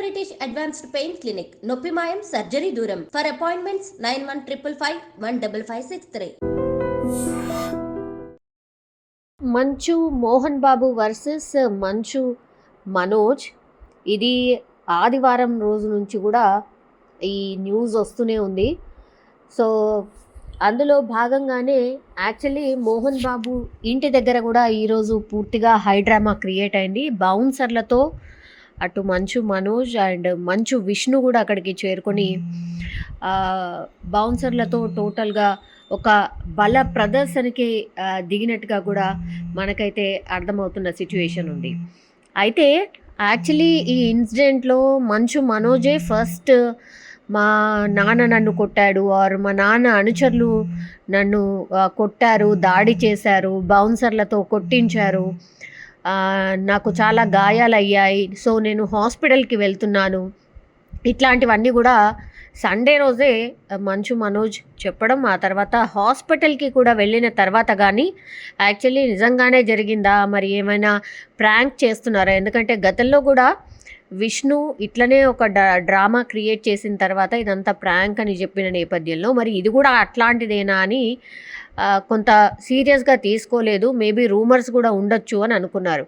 British advanced pain clinic నొప్పి మాయం surgery దూరం. For appointments nine one triple five one double five six three Manchu Mohan Babu versus Manchu Manoj. ఇది ఆదివారం రోజు నుంచి కూడా ఈ న్యూస్ వస్తూనే ఉంది. సో అందులో భాగంగానే యాక్చువల్లీ మోహన్ బాబు ఇంటి దగ్గర కూడా ఈరోజు పూర్తిగా హై డ్రామా క్రియేట్ అయింది. బౌన్సర్లతో అటు మంచు మనోజ్ అండ్ మంచు విష్ణు కూడా అక్కడికి చేరుకొని ఆ, బౌన్సర్లతో టోటల్గా ఒక బల ప్రదర్శనకి దిగినట్టుగా కూడా మనకైతే అర్థమవుతున్న సిచ్యువేషన్ ఉంది. అయితే యాక్చువల్లీ ఈ ఇన్సిడెంట్లో మంచు మనోజే ఫస్ట్ మా నాన్న నన్ను కొట్టాడు ఆర్ మా నాన్న అనుచరులు నన్ను కొట్టారు దాడి చేశారు బౌన్సర్లతో కొట్టించారు. నాకు చాలా గాయాలయ్యాయి. సో నేను హాస్పిటల్కి వెళ్తున్నాను. ఇట్లాంటివన్నీ కూడా సండే రోజే మంచు మనోజ్ చెప్పడం ఆ తర్వాత హాస్పిటల్కి కూడా వెళ్ళిన తర్వాత కానీ యాక్చువల్లీ నిజంగానే జరిగిందా? మరి ఏమైనా ప్రాంక్ చేస్తున్నారా? ఎందుకంటే గతంలో కూడా విష్ణు ఇట్లనే ఒక డ్రామా క్రియేట్ చేసిన తర్వాత ఇదంతా ప్రాంక్ అని చెప్పిన నేపథ్యంలో మరి ఇది కూడా అట్లాంటిదేనా అని కొంత సీరియస్గా తీసుకోలేదు. మేబీ రూమర్స్ కూడా ఉండొచ్చు అని అనుకున్నారు.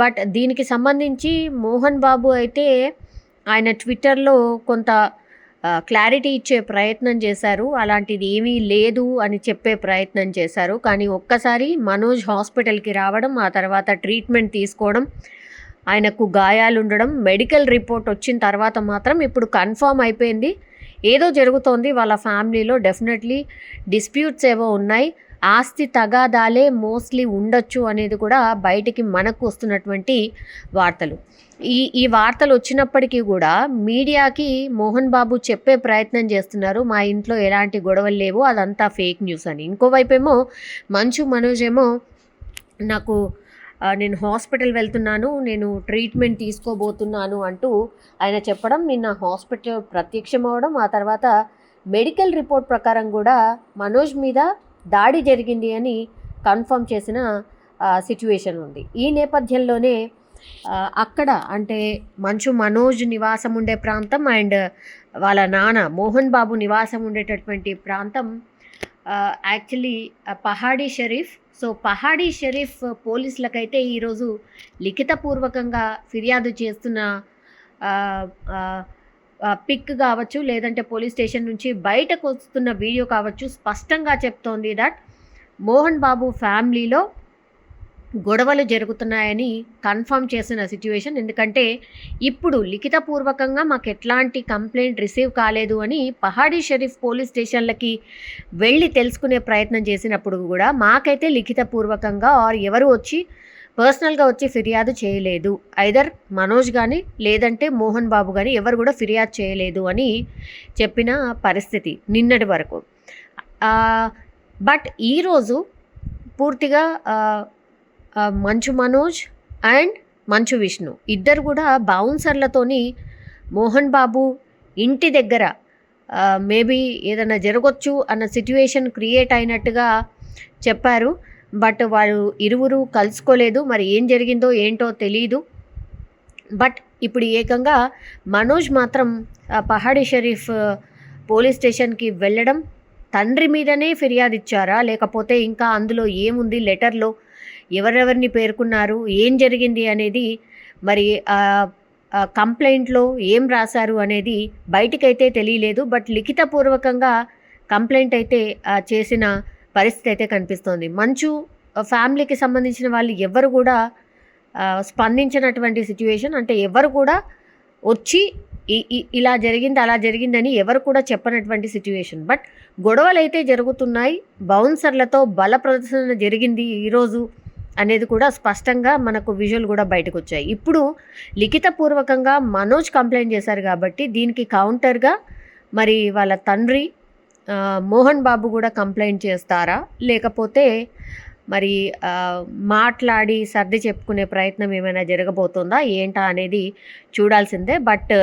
బట్ దీనికి సంబంధించి మోహన్ బాబు అయితే ఆయన ట్విట్టర్లో కొంత క్లారిటీ ఇచ్చే ప్రయత్నం చేశారు. అలాంటిది ఏమీ లేదు అని చెప్పే ప్రయత్నం చేశారు. కానీ ఒక్కసారి మనోజ్ హాస్పిటల్కి రావడం ఆ తర్వాత ట్రీట్మెంట్ తీసుకోవడం ఆయనకు గాయాలు ఉండడం మెడికల్ రిపోర్ట్ వచ్చిన తర్వాత మాత్రం ఇప్పుడు కన్ఫామ్ అయిపోయింది. ఏదో జరుగుతోంది వాళ్ళ ఫ్యామిలీలో డెఫినెట్లీ డిస్ప్యూట్స్ ఏవో ఉన్నాయి. ఆస్తి తగాదాలే మోస్ట్లీ ఉండొచ్చు అనేది కూడా బయటికి మనకు వస్తున్నటువంటి వార్తలు. ఈ ఈ వార్తలు వచ్చినప్పటికీ కూడా మీడియాకి మోహన్ బాబు చెప్పే ప్రయత్నం చేస్తున్నారు. మా ఇంట్లో ఎలాంటి గొడవలు లేవు అదంతా ఫేక్ న్యూస్ అని. ఇంకోవైపు ఏమో మంచు మనోజ్ ఏమో నాకు నేను హాస్పిటల్ వెళ్తున్నాను నేను ట్రీట్మెంట్ తీసుకోబోతున్నాను అంటూ ఆయన చెప్పడం నిన్న హాస్పిటల్ ప్రత్యక్షం అవడం ఆ తర్వాత మెడికల్ రిపోర్ట్ ప్రకారం కూడా మనోజ్ మీద దాడి జరిగింది అని కన్ఫర్మ్ చేసిన సిచ్యువేషన్ ఉంది. ఈ నేపథ్యంలోనే అక్కడ అంటే మంచు మనోజ్ నివాసం ఉండే ప్రాంతం అండ్ వాళ్ళ నాన్న మోహన్ బాబు నివాసం ఉండేటటువంటి ప్రాంతం యాక్చువల్లీ పహాడీ షరీఫ్. సో పహాడీ షరీఫ్ పోలీసులకైతే ఈరోజు లిఖితపూర్వకంగా ఫిర్యాదు చేస్తున్న పిక్ కావచ్చు లేదంటే పోలీస్ స్టేషన్ నుంచి బయటకు వస్తున్న వీడియో కావచ్చు స్పష్టంగా చెప్తోంది దట్ మోహన్ బాబు ఫ్యామిలీలో గొడవలు జరుగుతున్నాయని కన్ఫర్మ్ చేసిన సిచ్యువేషన్. ఎందుకంటే ఇప్పుడు లిఖితపూర్వకంగా మాకు ఎట్లాంటి కంప్లైంట్ రిసీవ్ కాలేదు అని పహాడీ షరీఫ్ పోలీస్ స్టేషన్లకి వెళ్ళి తెలుసుకునే ప్రయత్నం చేసినప్పుడు కూడా మాకైతే లిఖితపూర్వకంగా ఆర్ ఎవరు వచ్చి పర్సనల్గా వచ్చి ఫిర్యాదు చేయలేదు. ఐదర్ మనోజ్ కానీ లేదంటే మోహన్ బాబు కానీ ఎవరు కూడా ఫిర్యాదు చేయలేదు అని చెప్పిన పరిస్థితి నిన్నటి వరకు. బట్ ఈరోజు పూర్తిగా మంచు మనోజ్ అండ్ మంచు విష్ణు. ఇద్దరు కూడా బౌన్సర్లతోని మోహన్ బాబు ఇంటి దగ్గర మేబీ ఏదైనా జరగచ్చు అన్న సిట్యుయేషన్ క్రియేట్ అయినట్టుగా చెప్పారు. బట్ వాళ్ళు ఇరువురు కలుసుకోలేదు. మరి ఏం జరిగిందో ఏంటో తెలియదు బట్ ఇప్పుడు ఏకంగా మనోజ్ మాత్రం పహాడి పహాడీ షరీఫ్ పోలీస్ స్టేషన్కి వెళ్ళడం తండ్రి మీదనే ఫిర్యాదు ఇచ్చారా? లేకపోతే ఇంకా అందులో ఏముంది? లెటర్లో ఎవరెవరిని పేర్కొన్నారు ఏం జరిగింది అనేది మరి కంప్లైంట్లో ఏం రాశారు అనేది బయటికైతే తెలియలేదు. బట్ లిఖితపూర్వకంగా కంప్లైంట్ అయితే చేసిన పరిస్థితి అయితే కనిపిస్తోంది. మంచు ఫ్యామిలీకి సంబంధించిన వాళ్ళు ఎవరు కూడా స్పందించినటువంటి సిచ్యువేషన్ అంటే ఎవరు కూడా వచ్చి ఇలా జరిగింది అలా జరిగిందని ఎవరు కూడా చెప్పనటువంటి సిచ్యువేషన్. బట్ గొడవలు అయితే జరుగుతున్నాయి. బౌన్సర్లతో బల ప్రదర్శన జరిగింది ఈరోజు. అనేది కూడా స్పష్టంగా మనకు విజువల్ కూడా బయటకు వచ్చాయి ఇప్పుడు లిఖితపూర్వకంగా మనోజ్ కంప్లైంట్ చేశారు కాబట్టి దీనికి కౌంటర్గా మరి వాళ్ళ తండ్రి మోహన్ బాబు కూడా కంప్లైంట్ చేస్తారా? లేకపోతే మరి మాట్లాడి సర్ది చెప్పుకునే ప్రయత్నం ఏమైనా జరగబోతుందా? ఏంటా అనేది చూడాల్సిందే. బట్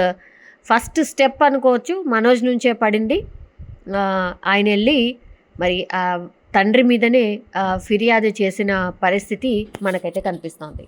ఫస్ట్ స్టెప్ అనుకోవచ్చు. మనోజ్ నుంచే పడింది. ఆయన వెళ్ళి మరి తండ్రి మీదనే ఫిర్యాదు చేసిన పరిస్థితి మనకైతే కనిపిస్తోంది.